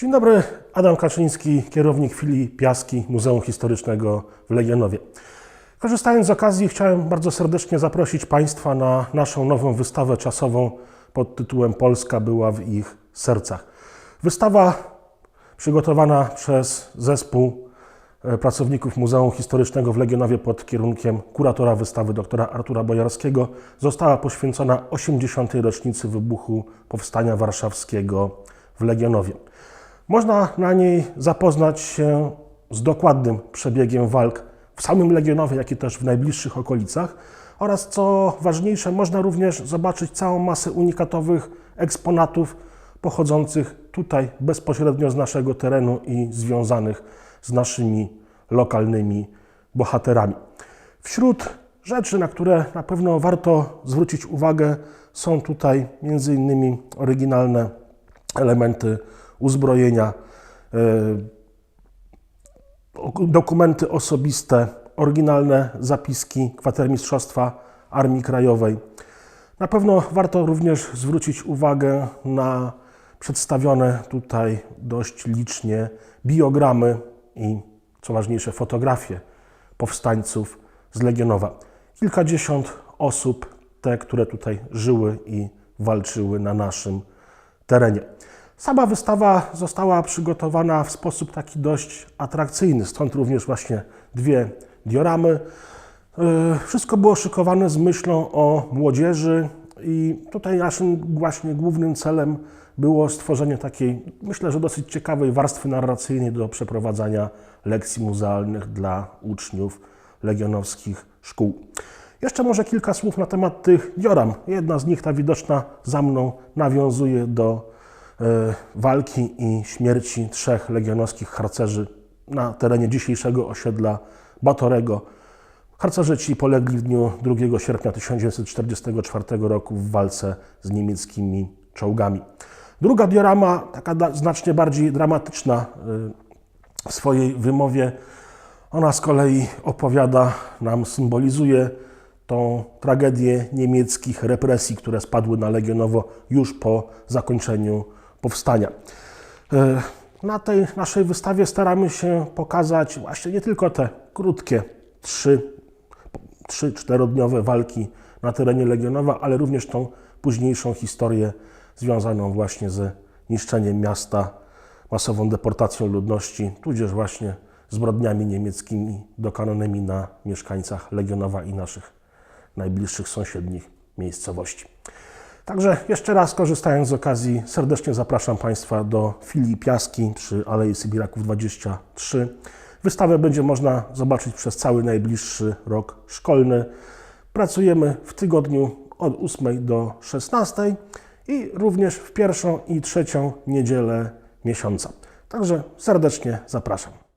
Dzień dobry, Adam Kaczyński, kierownik filii Piaski Muzeum Historycznego w Legionowie. Korzystając z okazji, chciałem bardzo serdecznie zaprosić Państwa na naszą nową wystawę czasową pod tytułem Polska była w ich sercach. Wystawa przygotowana przez zespół e, pracowników Muzeum Historycznego w Legionowie pod kierunkiem kuratora wystawy doktora Artura Bojarskiego została poświęcona 80. rocznicy wybuchu Powstania Warszawskiego w Legionowie. Można na niej zapoznać się z dokładnym przebiegiem walk w samym Legionowie, jak i też w najbliższych okolicach oraz co ważniejsze, można również zobaczyć całą masę unikatowych eksponatów pochodzących tutaj bezpośrednio z naszego terenu i związanych z naszymi lokalnymi bohaterami. Wśród rzeczy, na które na pewno warto zwrócić uwagę, są tutaj innymi oryginalne elementy uzbrojenia, e, ok- dokumenty osobiste, oryginalne zapiski kwatermistrzostwa Armii Krajowej. Na pewno warto również zwrócić uwagę na przedstawione tutaj dość licznie biogramy i, co ważniejsze, fotografie powstańców z Legionowa. Kilkadziesiąt osób, te, które tutaj żyły i walczyły na naszym terenie. Sama wystawa została przygotowana w sposób taki dość atrakcyjny, stąd również właśnie dwie dioramy. Yy, Wszystko było szykowane z myślą o młodzieży i tutaj naszym właśnie głównym celem było stworzenie takiej, myślę, że dosyć ciekawej warstwy narracyjnej do przeprowadzania lekcji muzealnych dla uczniów legionowskich szkół. Jeszcze może kilka słów na temat tych dioram. Jedna z nich, ta widoczna za mną, nawiązuje do e, walki i śmierci trzech legionowskich harcerzy na terenie dzisiejszego osiedla Batorego. Harcerze ci polegli w dniu 2 sierpnia 1944 roku w walce z niemieckimi czołgami. Druga diorama, taka znacznie bardziej dramatyczna y, w swojej wymowie, ona z kolei opowiada nam, symbolizuje tą tragedię niemieckich represji, które spadły na Legionowo już po zakończeniu powstania. E, Na tej naszej wystawie staramy się pokazać właśnie nie tylko te krótkie, trzy, trzy czterodniowe walki na terenie Legionowa, ale również tą późniejszą historię związaną właśnie ze niszczeniem miasta, masową deportacją ludności, tudzież właśnie zbrodniami niemieckimi dokonanymi na mieszkańcach Legionowa i naszych najbliższych sąsiednich miejscowości. Także jeszcze raz korzystając z okazji, serdecznie zapraszam Państwa do filii Piaski przy Alei Sybiraków 23. Wystawę będzie można zobaczyć przez cały najbliższy rok szkolny. Pracujemy w tygodniu od 8 do 16 i również w pierwszą i trzecią niedzielę miesiąca. Także serdecznie zapraszam.